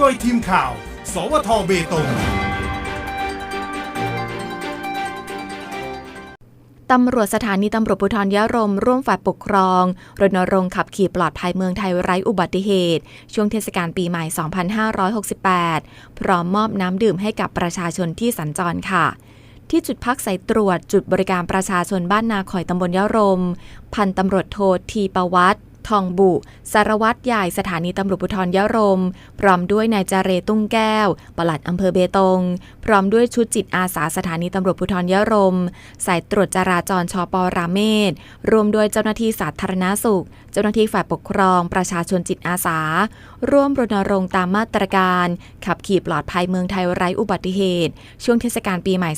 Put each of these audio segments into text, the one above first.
โดยทีมข่าว สวทเบตงตำรวจสถานีตำรวจภูธรยะรม ร่วมฝ่ายปกครอง รณรงค์ขับขี่ปลอดภัยเมืองไทยไร้อุบัติเหตุ ช่วงเทศกาลปีใหม่ 2568 พร้อมมอบน้ำดื่มให้กับประชาชนที่สัญจรค่ะ ที่จุดพักสายตรวจจุดบริการประชาชนบ้านนาข่อยตำบลยะรม พันตำรวจโททีประวัติ ทองบุ สารวัตรใหญ่สถานีตำรวจภูธรยะรม พร้อมด้วยนายจาเรตุ้งแก้ว ปลัดอำเภอเบตง พร้อมด้วยชุดจิตอาสาสถานีตำรวจภูธรยะรม สายตรวจจราจรชปราเมศรวมด้วยเจ้าหน้าที่สาธารณาสุข เจ้าหน้าที่ฝ่ายปกครอง ประชาชนจิตอาสา ร่วมรณรงค์ตามมาตรการ ขับขี่ปลอดภัยเมืองไทยไร้อุบัติเหตุ ช่วงเทศกาลปีใหม่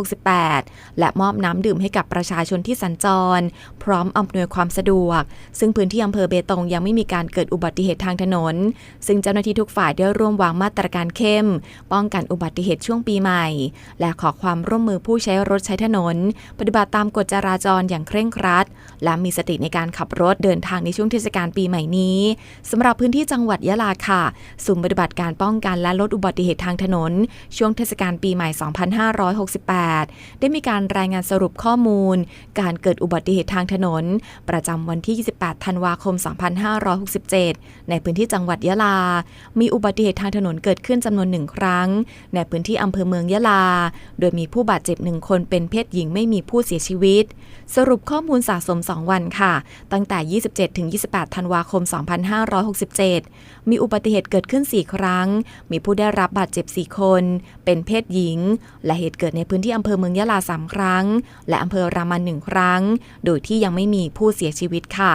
2568 และมอบน้ำดื่มให้กับประชาชนที่สัญจร พร้อมอำนวยความสะดวก ซึ่งพื้นที่อำเภอเบตงยังไม่มีการเกิดอุบัติเหตุทางถนน ซึ่งเจ้าหน้าที่ทุกฝ่ายได้ร่วมวางมาตรการเข้ม ป้องกันอุบัติเหตุช่วงปีใหม่ และขอความร่วมมือผู้ใช้รถใช้ถนน ปฏิบัติตามกฎจราจรอย่างเคร่งครัด และมีสติในการขับรถเดินทางในช่วงเทศกาลปีใหม่นี้สำหรับพื้นที่จังหวัดยะลาค่ะศูนย์ปฏิบัติการป้องกันและลดอุบัติเหตุทางถนน ช่วงเทศกาลปีใหม่ 2568 ได้มีการรายงานสรุปข้อมูล การเกิดอุบัติเหตุทางถนน ประจำวันที่ 28ธันวาคม 2567 ในพื้นที่จังหวัดยะลา มีอุบัติเหตุทางถนนเกิดขึ้นจำนวนหนึ่งครั้ง ในพื้นที่อำเภอเมืองยะลา โดยมีผู้บาดเจ็บหนึ่งคนเป็นเพศหญิงไม่มีผู้เสียชีวิต สรุปข้อมูลสะสม 2 วันค่ะ ตั้งแต่ 27 ถึง 28 ธันวาคม 2567 มีอุบัติเหตุเกิดขึ้น 4 ครั้ง มีผู้ได้รับบาดเจ็บ 4 คน เป็นเพศหญิง และเหตุเกิดในพื้นที่อำเภอเมืองยะลา 3 ครั้ง และอำเภอรามัน1ครั้ง โดยที่ยังไม่มีผู้เสียชีวิตค่ะ